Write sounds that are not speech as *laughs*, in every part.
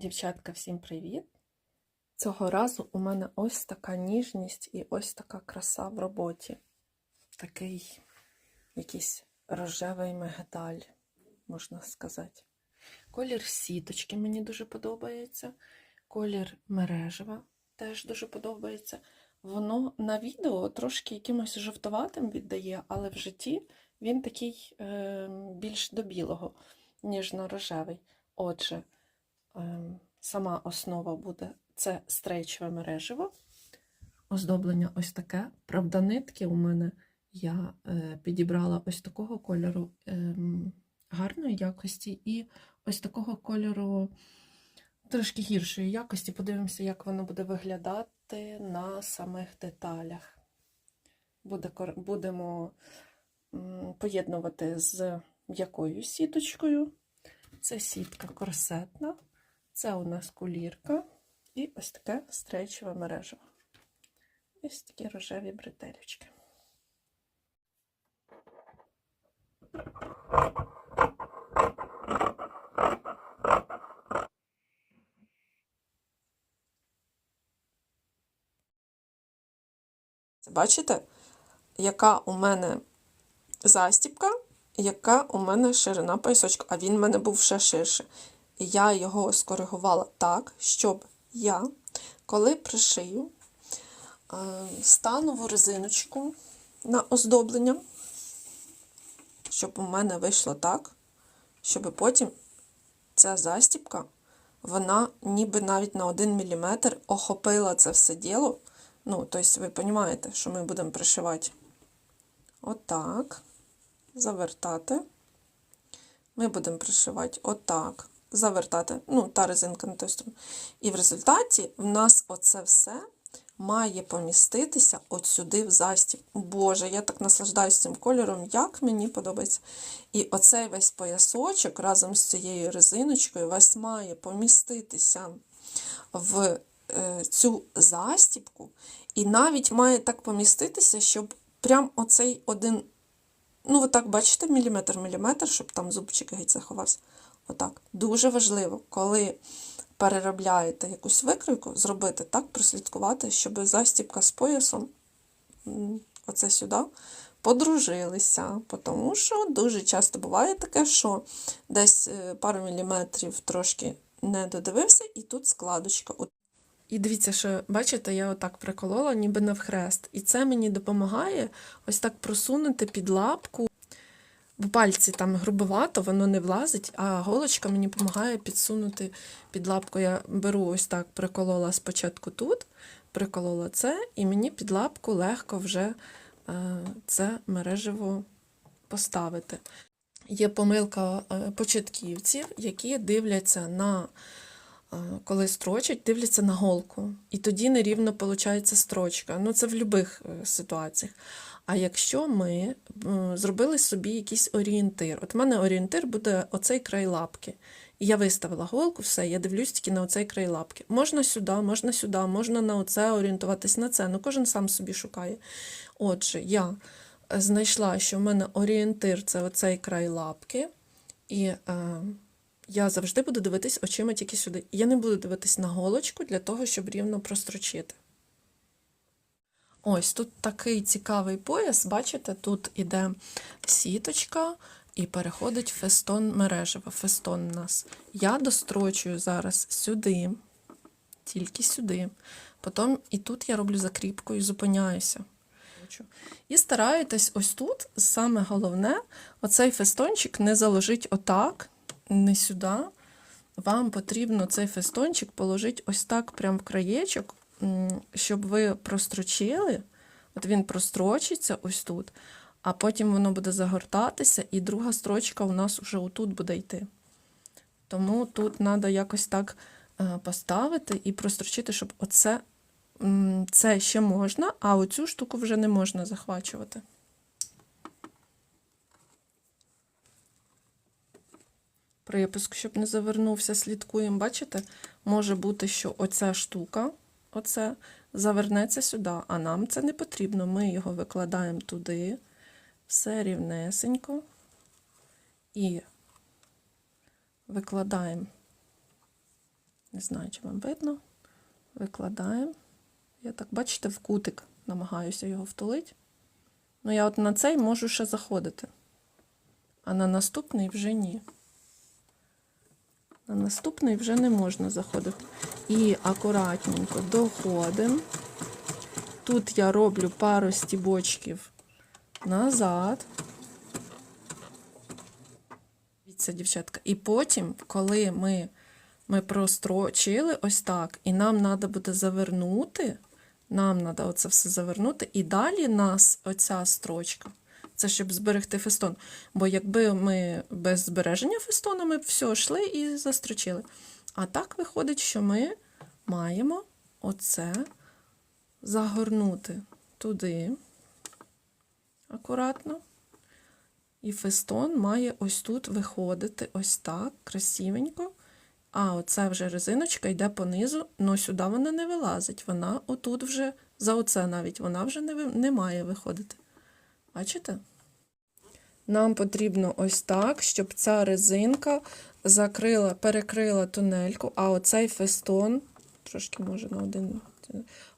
Дівчатка, всім привіт! Цього разу у мене ось така ніжність і ось така краса в роботі. Такий якийсь рожевий мегдаль, можна сказати. Колір сіточки мені дуже подобається. Колір мережева теж дуже подобається. Воно на відео трошки якимось жовтуватим віддає, але в житті він такий е, більш до білого, ніжно-рожевий. Отже, ем, сама основа буде це стрейчеве мережево. Оздоблення ось таке. Правда, нитки у мене я е, підібрала ось такого кольору ем, гарної якості, і ось такого кольору трошки гіршої якості. Подивимося, як воно буде виглядати на самих деталях. Буде, будемо поєднувати з м'якою сіточкою. Це сітка корсетна, це у нас кулірка і ось таке стрейчеве мережево. Ось такі рожеві бретелючки. Бачите, яка у мене застібка, яка у мене ширина поясочка, а він в мене був ще ширше. Я його скоригувала так, щоб я, коли пришию е, станову резиночку на оздоблення, щоб у мене вийшло так, щоб потім ця застібка, вона ніби навіть на 1 мм охопила це все діло. Ну, тобто, ви розумієте, що ми будемо пришивати отак, завертати. Ми будемо пришивати отак, завертати, ну, та резинка на. І в результаті в нас оце все має поміститися от сюди в застіб. Боже, я так наслаждаюся цим кольором, як мені подобається. І оцей весь поясочок разом з цією резиночкою весь має поміститися в е, цю застібку. І навіть має так поміститися, щоб прям оцей один, ну, отак, бачите, міліметр-міліметр, щоб там зубчик геть заховався. Отак. Дуже важливо, коли переробляєте якусь викройку, зробити так, прослідкувати, щоб застібка з поясом, оце сюди, подружилися. Тому що дуже часто буває таке, що десь е, пару міліметрів трошки не додивився, і тут складочка. І дивіться, що бачите, я отак приколола, ніби навхрест. І це мені допомагає ось так просунути під лапку. В пальці там грубовато, воно не влазить, а голочка мені допомагає підсунути під лапку. Я беру ось так, приколола спочатку тут, приколола це, і мені під лапку легко вже е, це мережево поставити. Є помилка е, початківців, які дивляться на е, коли строчать, дивляться на голку. І тоді нерівно виходить строчка. Ну, це в будь-яких ситуаціях. А якщо ми зробили собі якийсь орієнтир, от в мене орієнтир буде оцей край лапки. І я виставила голку, все, я дивлюсь тільки на оцей край лапки. Можна сюди, можна сюди, можна на оце орієнтуватись на це. Ну, кожен сам собі шукає. Отже, я е, знайшла, що в мене орієнтир це оцей край лапки. І е, я завжди буду дивитись очима тільки сюди. Я не буду дивитись на голочку для того, щоб рівно прострочити. Ось тут такий цікавий пояс, бачите, тут іде сіточка і переходить фестон мережево. Фестон у нас. Я дострочую зараз сюди, тільки сюди. Потім і тут я роблю закріпку і зупиняюся. І стараєтесь ось тут, саме головне, оцей фестончик не заложить отак, не сюди. Вам потрібно цей фестончик положити ось так, прям в краєчок, щоб ви прострочили. От він прострочиться ось тут, а потім воно буде загортатися, і друга строчка у нас вже отут буде йти. Тому тут треба якось так е, поставити і прострочити, щоб оце це ще можна, а оцю штуку вже не можна захвачувати. Припуск, щоб не завернувся, слідкуємо. Бачите, може бути, що оця штука, оце, завернеться сюди, а нам це не потрібно. Ми його викладаємо туди, все рівнесенько і викладаємо Не знаю, чи вам видно. Викладаємо. Я так, бачите, в кутик намагаюся його втулити. Ну, я от на цей можу ще заходити. А на наступний вже ні. На наступний вже не можна заходити. І акуратненько доходимо. Тут я роблю пару стібочків назад. Дивіться, дівчатка. І потім, коли ми, ми прострочили ось так, і нам треба буде завернути, нам треба оце все завернути, і далі нас оця строчка. Це щоб зберегти фестон. Бо якби ми без збереження фестона, ми б все йшли і застрочили. А так виходить, що ми маємо оце загорнути туди акуратно. І фестон має ось тут виходити ось так, красивенько. А оця вже резиночка йде понизу, але сюди вона не вилазить. Вона отут вже, за оце навіть, вона вже не, не має виходити. Бачите? Нам потрібно ось так, щоб ця резинка закрила, перекрила тунельку, а оцей фестон, трошки може на один,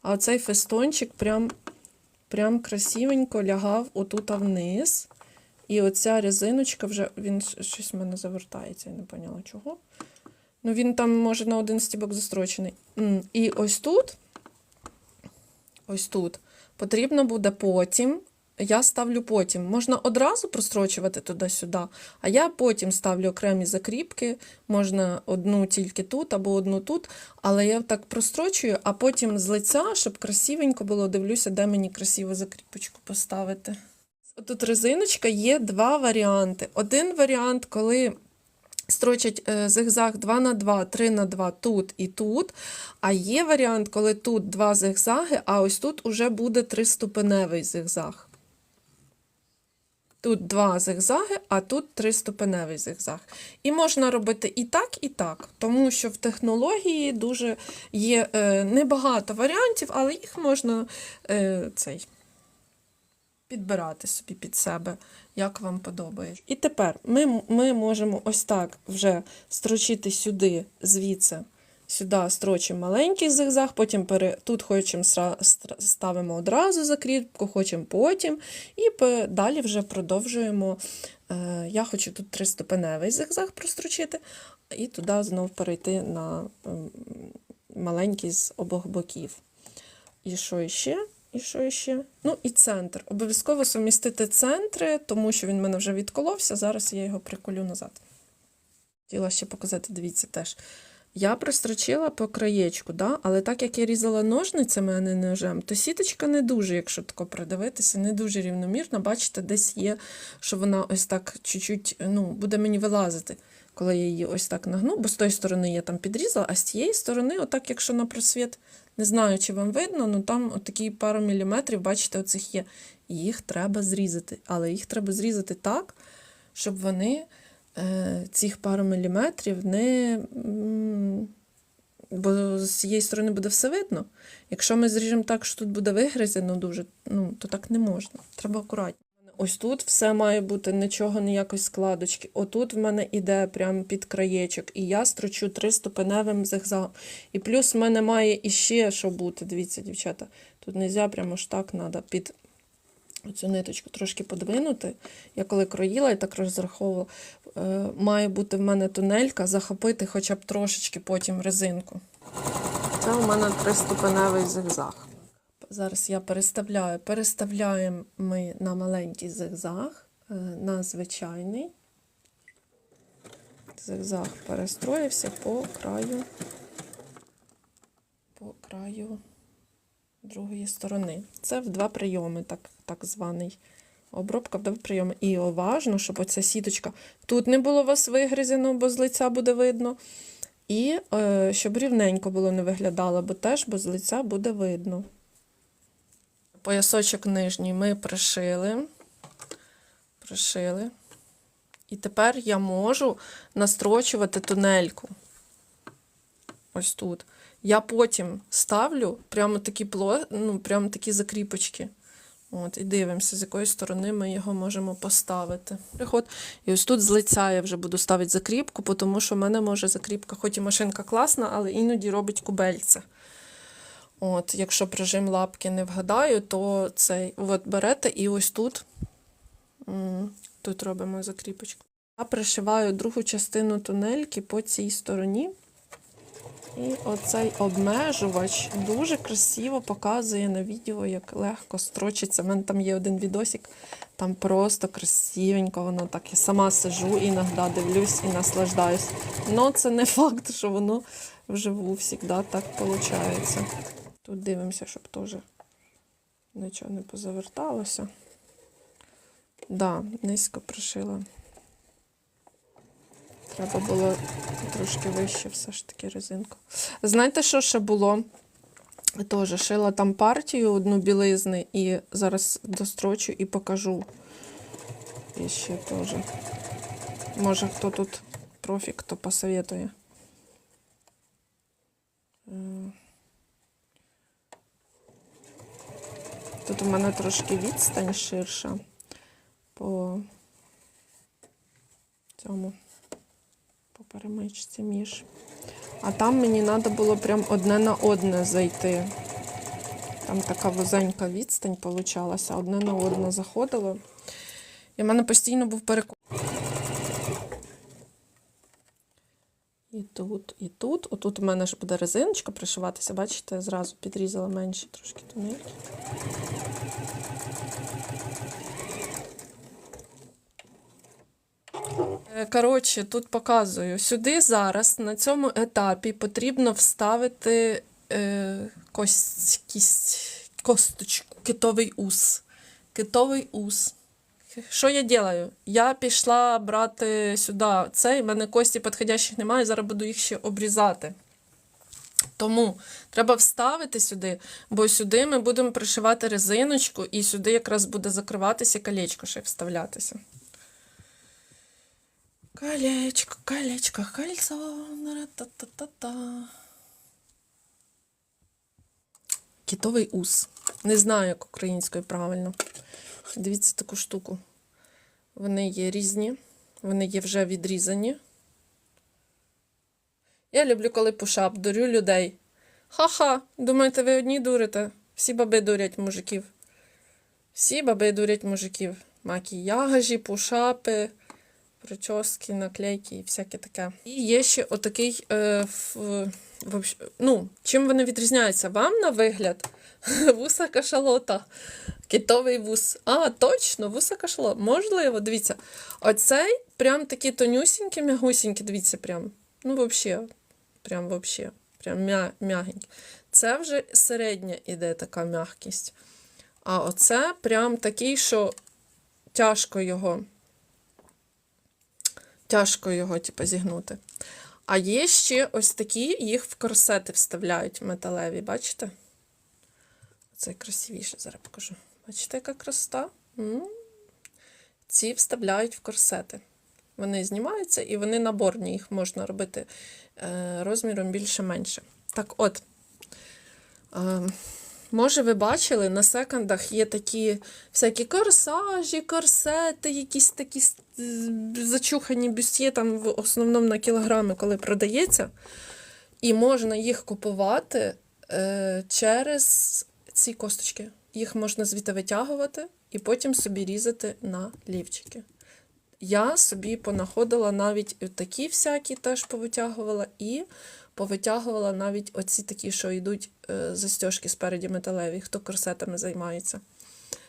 а оцей фестончик прям, прям красивенько лягав отут вниз. І оця резиночка вже, він щось в мене завертається, я не поняла чого. Ну, він там може на один стібок застрочений. І ось тут, ось тут, потрібно буде потім. Я ставлю потім. Можна одразу прострочувати туди-сюди, а я потім ставлю окремі закріпки, можна одну тільки тут або одну тут, але я так прострочую, а потім з лиця, щоб красивенько було, дивлюся, де мені красиво закріпочку поставити. Тут резиночка є два варіанти. Один варіант, коли строчать е, зигзаг 2 на 2, 3 на 2 тут і тут. А є варіант, коли тут два зигзаги, а ось тут уже буде триступеневий зигзаг. Тут два зигзаги, а тут триступеневий зигзаг. І можна робити і так, і так, тому що в технології дуже є е, небагато варіантів, але їх можна е, цей, підбирати собі під себе, як вам подобається. І тепер ми, ми можемо ось так вже строчити сюди, звідси, сюди строчимо маленький зигзаг, потім пере, тут хочемо ставимо одразу закріпку, хочемо потім, і далі вже продовжуємо. Е, я хочу тут триступеневий зигзаг прострочити, і туди знов перейти на ем, маленький з обох боків. І що іще? І що іще? Ну, і центр. Обов'язково сумістити центри, тому що він в мене вже відколовся. Зараз я його приколю назад. Хотіла ще показати, дивіться теж. Я пристрочила по краєчку, да? але так як я різала ножницями, а не ножем, то сіточка не дуже, якщо тако придивитися, не дуже рівномірна. Бачите, десь є, що вона ось так чуть-чуть ну, буде мені вилазити, коли я її ось так нагну, бо з тої сторони я там підрізала, а з тієї сторони, отак, якщо на просвіт, не знаю, чи вам видно, ну там такі пару міліметрів, бачите, оцих є. Їх треба зрізати. Але їх треба зрізати так, щоб вони цих пару міліметрів не. Бо з цієї сторони буде все видно. Якщо ми зріжемо так, що тут буде вигризено дуже, ну, то так не можна. Треба акуратно. Ось тут все має бути нічого, ніякої складочки. Отут в мене іде прямо під краєчок, і я строчу триступеневим зигзагом. І плюс в мене має іще що бути. Дивіться, дівчата, тут не можна прямо ж так треба під оцю ниточку трошки подвинути. Я коли кроїла, я так розраховувала, е, має бути в мене тунелька, захопити хоча б трошечки потім резинку. Це у мене триступеневий зигзаг. Зараз я переставляю. Переставляємо ми на маленький зигзаг, е, на звичайний. Зигзаг перестроївся по краю, по краю другої сторони. Це в два прийоми, так, так званий. Обробка в два прийоми. І уважно, щоб оця сіточка тут не було у вас вигризено, бо з лиця буде видно. І е, щоб рівненько було не виглядало, бо теж бо з лиця буде видно. Поясочок нижній ми пришили. Пришили. І тепер я можу настрочувати тунельку. Ось тут. Я потім ставлю прямо такі, пло... ну, прямо такі закріпочки. От, і дивимося, з якої сторони ми його можемо поставити. Приход. І ось тут з лиця я вже буду ставити закріпку, тому що в мене може закріпка, хоч і машинка класна, але іноді робить кубельце. От, якщо прижим лапки не вгадаю, то цей от берете і ось тут, тут робимо закріпочку. Я пришиваю другу частину тунельки по цій стороні. І оцей обмежувач дуже красиво показує на відео, як легко строчиться. У мене там є один відосик, там просто красивенько воно так. Я сама сижу, іноді дивлюсь і наслаждаюсь. Но це не факт, що воно вживу завжди так виходить. Тут дивимося, щоб теж нічого не позаверталося. Да, низько пришила. Треба було трошки вище все ж таки резинку. Знаєте, що ще було? Теж шила там партію одну білизни і зараз дострочу і покажу. І ще теж. Може, хто тут профік, хто посоветує. Е. Тут у мене трошки відстань ширша по цьому перемичці між. А там мені треба було прям одне на одне зайти. Там така вузенька відстань получалася, одне на одне заходило. І в мене постійно був перекон. І тут, і тут. Отут у мене ж буде резиночка пришиватися, бачите, я зразу підрізала менші трошки тунельки. Коротше, тут показую. Сюди зараз на цьому етапі потрібно вставити е, кость, кість, косточку, китовий ус. Китовий ус. Що я делаю? Я пішла брати сюди цей, в мене кості підходящих немає, зараз буду їх ще обрізати. Тому треба вставити сюди, бо сюди ми будемо пришивати резиночку, і сюди якраз буде закриватися колечко ще вставлятися. Колечко, колечко, кольцо. Та-та-та-та. Кітовий ус. Не знаю, як українською правильно. Дивіться таку штуку. Вони є різні, вони є вже відрізані. Я люблю, коли пушап, дурю людей. Ха-ха, думаєте, ви одні дурите? Всі баби дурять мужиків. Всі баби дурять мужиків. Макіяжі, пушапи, прически, наклейки і всяке таке. І є ще отакий. Е, в, ну, чим вони відрізняються? Вам на вигляд? *laughs* Вуса кашалота. Китовий вус. А, точно, вуса кашалота. Можливо, дивіться. Оцей прям такі тонюсінькі, мягусінькі, дивіться, прям. Ну, взагалі, прям вообще. Прям м'я, м'ягенькі. Це вже середня іде така м'якість. А оце прям такий, що тяжко його. Тяжко його, типу, зігнути. А є ще ось такі, їх в корсети вставляють металеві, бачите? Це красивіше, зараз покажу. Бачите, яка красота? М. Ці вставляють в корсети. Вони знімаються і вони наборні, їх можна робити е, розміром більше-менше. Так от, е, може, ви бачили, на секондах є такі всякі корсажі, корсети, якісь такі зачухані бюстє, там в основному на кілограми, коли продається. І можна їх купувати е, через ці косточки. Їх можна звідти витягувати і потім собі різати на лівчики. Я собі понаходила навіть такі всякі теж повитягувала, і повитягувала навіть оці такі, що йдуть е, застіжки спереді металеві, хто корсетами займається.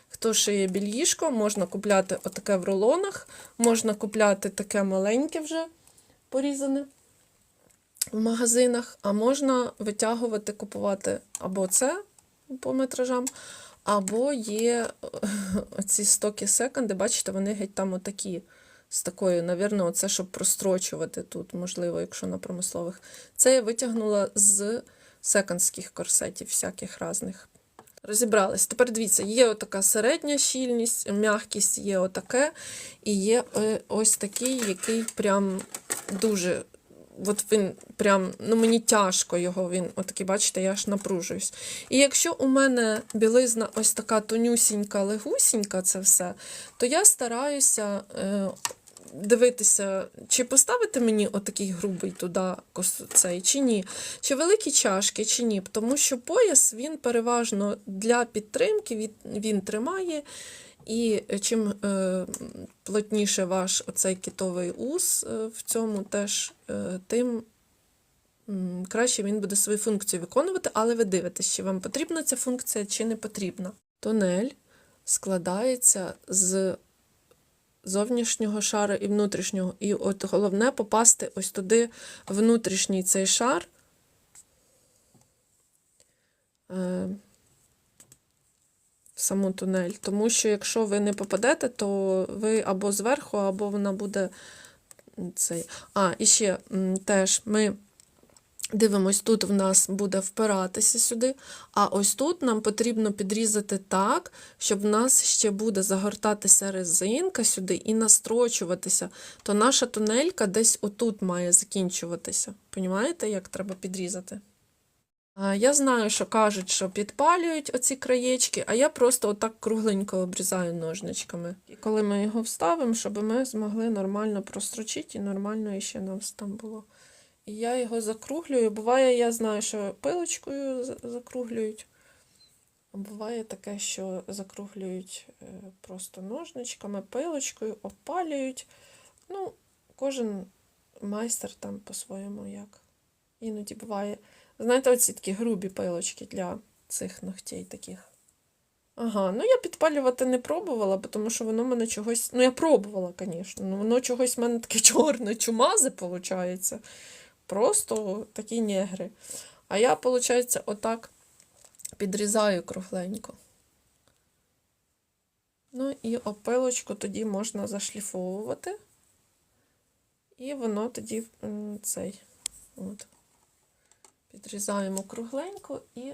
Хто шиє більїшко, можна купляти отаке в рулонах, можна купляти таке маленьке вже порізане в магазинах, а можна витягувати, купувати або це по метражам, або є е, оці стоки секонди, бачите, вони геть там отакі. З такою, навірно, це щоб прострочувати тут, можливо, якщо на промислових. Це я витягнула з секондських корсетів, всяких різних. Розібрались. Тепер дивіться, є отака середня щільність, м'якість є отаке, і є е, ось такий, який прям дуже от він прям, ну мені тяжко його, він, отакий, бачите, я аж напружуюсь. І якщо у мене білизна ось така тонюсінька, легусінька, це все, то я стараюся е, дивитися, чи поставити мені отакий грубий туди цей, чи ні, чи великі чашки, чи ні. Тому що пояс він переважно для підтримки, він, він тримає. І чим е, плотніше ваш оцей китовий ус е, в цьому теж, е, тим краще він буде свою функцію виконувати, але ви дивитесь, чи вам потрібна ця функція, чи не потрібна. Тунель складається з зовнішнього шару і внутрішнього. І от головне попасти ось туди внутрішній цей шар. Саму тунель. Тому що якщо ви не попадете, то ви або зверху, або вона буде цей. А, і ще теж ми дивимось, тут в нас буде впиратися сюди, а ось тут нам потрібно підрізати так, щоб в нас ще буде загортатися резинка сюди і настрочуватися. То наша тунелька десь отут має закінчуватися. Понімаєте, як треба підрізати? Я знаю, що кажуть, що підпалюють оці краєчки, а я просто отак кругленько обрізаю ножничками. І коли ми його вставимо, щоб ми змогли нормально прострочити і нормально ще нас там було. І я його закруглюю. Буває, я знаю, що пилочкою закруглюють. А буває таке, що закруглюють е, просто ножничками, пилочкою, опалюють. Ну, кожен майстер там по-своєму як. Іноді буває. Знаєте, оці такі грубі пилочки для цих ногтей таких. Ага, ну я підпалювати не пробувала, тому що воно мене чогось. Ну, я пробувала, звісно, ну воно чогось в мене таке *laughs* чорне чумазе, виходить. Просто такі негри. А я, виходить, отак підрізаю кругленько. Ну і опилочку тоді можна зашліфовувати. І воно тоді цей. От. Підрізаємо кругленько і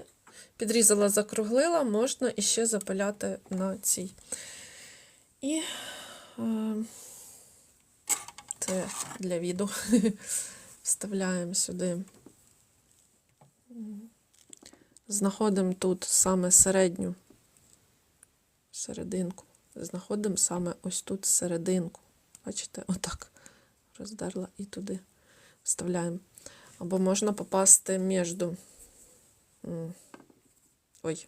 підрізала, закруглила, можна іще запиляти на цій. І е, це для відео. *laughs* Вставляємо сюди. Знаходимо тут саме середню серединку. Знаходимо саме ось тут серединку. Бачите, отак роздерла і туди вставляємо. Або можна попасти між. Ой.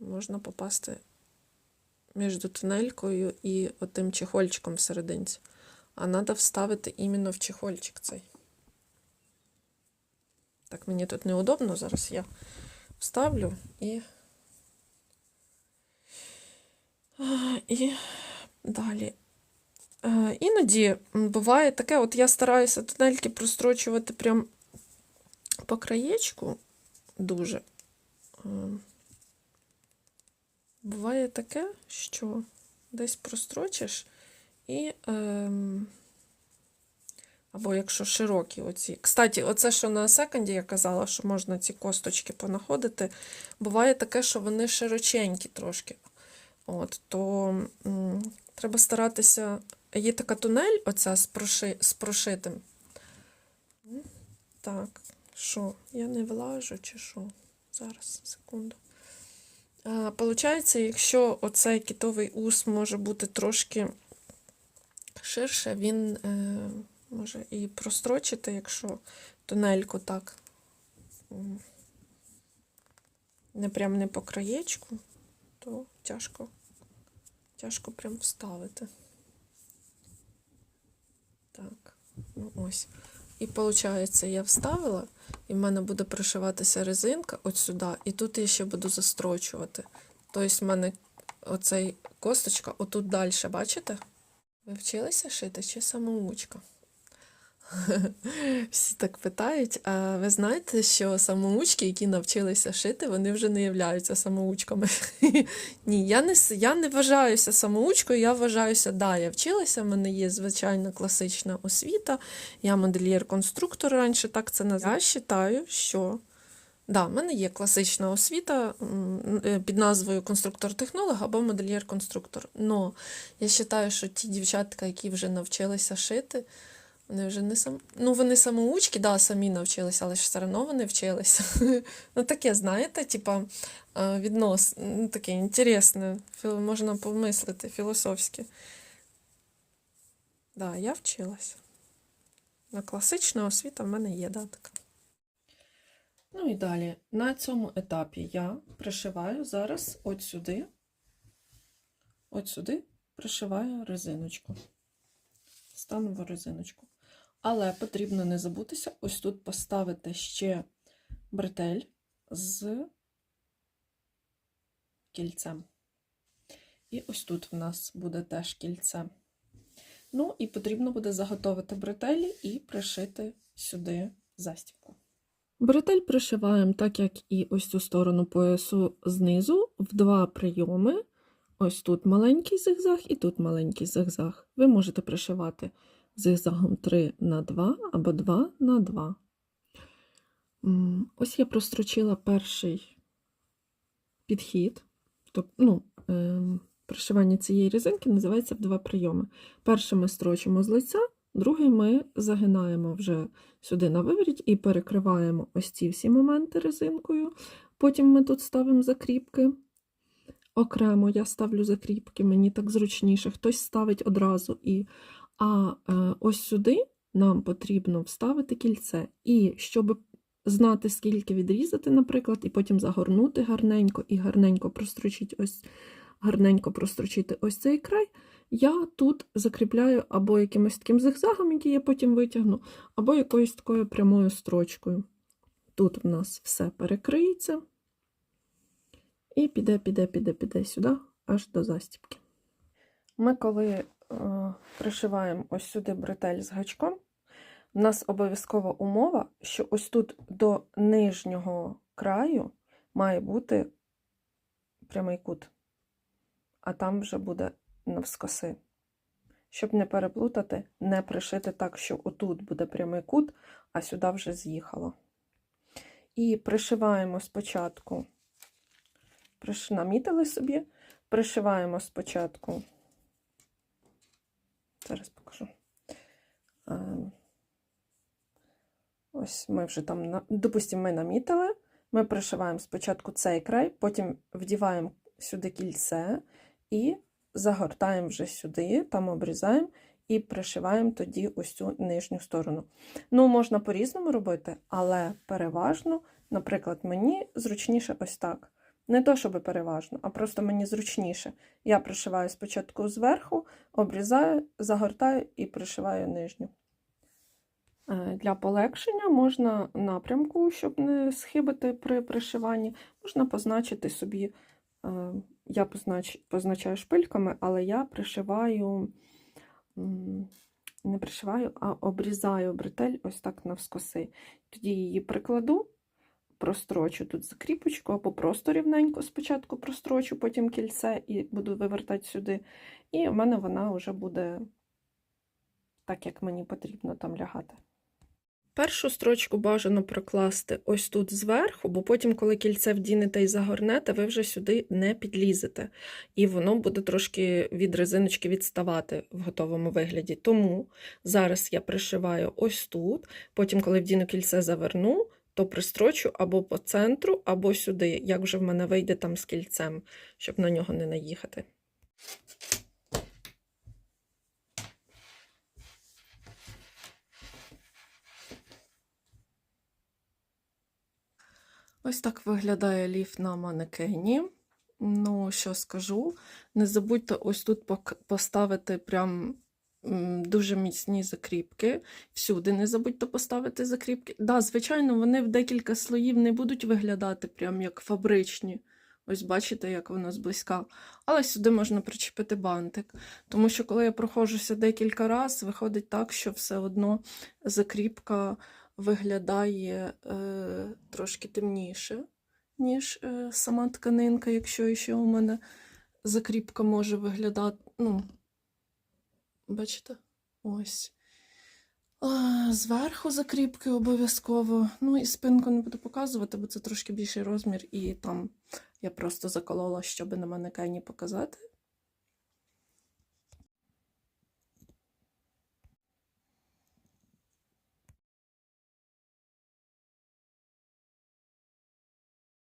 Можна попасти між тунелькою і отим чехольчиком всерединці. А треба вставити іменно в чехольчик цей. Так, мені тут неудобно, зараз я вставлю і. І далі. Е, Іноді буває таке, от я стараюся тунельки прострочувати прям по краєчку дуже. Е, Буває таке, що десь прострочиш і. ем, або якщо широкі оці. Кстати, оце, що на секонді я казала, що можна ці косточки понаходити. Буває таке, що вони широченькі трошки. От, то м, треба старатися. Є така тунель, оця з, проши, з прошитим. Так, що? Я не влажу чи що? Зараз, секунду. Получається, якщо оцей китовий ус може бути трошки ширше, він е, може і прострочити, якщо тунельку так. Не прям не по краєчку, то тяжко, тяжко прям вставити. Так, ну ось. І виходить, я вставила, і в мене буде пришиватися резинка от сюди, і тут я ще буду застрочувати. Тобто, в мене оцей косточка отут далі, бачите? Ви вчилися шити чи самоучка? *laughs* Всі так питають. А ви знаєте, що самоучки, які навчилися шити, вони вже не являються самоучками. *laughs* Ні, я не, я не вважаюся самоучкою, я вважаюся, да, я вчилася, в мене є звичайна класична освіта, я модельєр-конструктор раніше так це називаю. Я вважаю, що да, в мене є класична освіта е, під назвою конструктор-технолог або модельєр-конструктор. Но я вважаю, що ті дівчатка, які вже навчилися шити, Вони вже не сам... Ну, вони самоучки, да, самі навчилися, але ж все одно вони вчилися. *laughs* Ну, таке, знаєте, типа е, віднос, ну, таке інтересне, можна помислити, філософське. Да, я вчилась. На класична освіта в мене є, да, така. Ну і далі. На цьому етапі я пришиваю зараз от сюди, от сюди пришиваю резиночку. Станову резиночку. Але потрібно не забутися ось тут поставити ще бретель з кільцем. І ось тут в нас буде теж кільце. Ну, і потрібно буде заготовити бретелі і пришити сюди застібку. Бретель пришиваємо так, як і ось цю сторону поясу знизу, в два прийоми. Ось тут маленький зигзаг і тут маленький зигзаг. Ви можете пришивати зигзагом 3 на 2 або 2 на 2. Ось я прострочила перший підхід. Тобто, ну, ем, пришивання цієї резинки називається два прийоми. Перший ми строчимо з лиця, другий ми загинаємо вже сюди на виворіт і перекриваємо ось ці всі моменти резинкою. Потім ми тут ставимо закріпки. Окремо я ставлю закріпки, мені так зручніше. Хтось ставить одразу і. А е, ось сюди нам потрібно вставити кільце. І щоб знати, скільки відрізати, наприклад, і потім загорнути гарненько і гарненько прострочити ось, гарненько прострочити ось цей край, я тут закріпляю або якимось таким зигзагом, який я потім витягну, або якоюсь такою прямою строчкою. Тут в нас все перекриється. І піде, піде, піде, піде сюди, аж до застібки. Ми, коли пришиваємо ось сюди бретель з гачком, у нас обов'язкова умова, що ось тут до нижнього краю має бути прямий кут, а там вже буде навскоси. Щоб не переплутати, не пришити так, що отут буде прямий кут, а сюди вже з'їхало. І пришиваємо спочатку, намітили собі, пришиваємо спочатку, зараз покажу. Ем, Ось ми вже там, допустимо, ми намітили, ми пришиваємо спочатку цей край, потім вдіваємо сюди кільце і загортаємо вже сюди, там обрізаємо і пришиваємо тоді ось цю нижню сторону. Ну, можна по-різному робити, але переважно, наприклад, мені зручніше ось так. Не то, щоб переважно, а просто мені зручніше. Я пришиваю спочатку зверху, обрізаю, загортаю і пришиваю нижню. Е, Для полегшення можна напрямку, щоб не схибити при пришиванні, можна позначити собі, е, я познач, позначаю шпильками, але я пришиваю, не пришиваю, а обрізаю бретель ось так навскоси. Тоді її прикладу, прострочу тут закріпочку, або просто рівненько спочатку прострочу, потім кільце і буду вивертати сюди. І в мене вона вже буде так, як мені потрібно там лягати. Першу строчку бажано прокласти ось тут зверху, бо потім, коли кільце вдінете і загорнете, ви вже сюди не підлізете. І воно буде трошки від резиночки відставати в готовому вигляді. Тому зараз я пришиваю ось тут, потім, коли вдіну кільце заверну, то пристрочу або по центру, або сюди, як вже в мене вийде там з кільцем, щоб на нього не наїхати. Ось так виглядає ліф на манекені. Ну, що скажу, не забудьте ось тут поставити прям дуже міцні закріпки. Всюди не забудьте поставити закріпки. Да, звичайно, вони в декілька слоїв не будуть виглядати прям як фабричні. Ось бачите, як вона зблизька. Але сюди можна причепити бантик. Тому що коли я проходжуся декілька разів, виходить так, що все одно закріпка виглядає е, трошки темніше, ніж е, сама тканинка, якщо ще у мене закріпка може виглядати. Ну, бачите? Ось. А, зверху закріпки обов'язково. Ну і спинку не буду показувати, бо це трошки більший розмір, і там я просто заколола, щоб на манекені показати.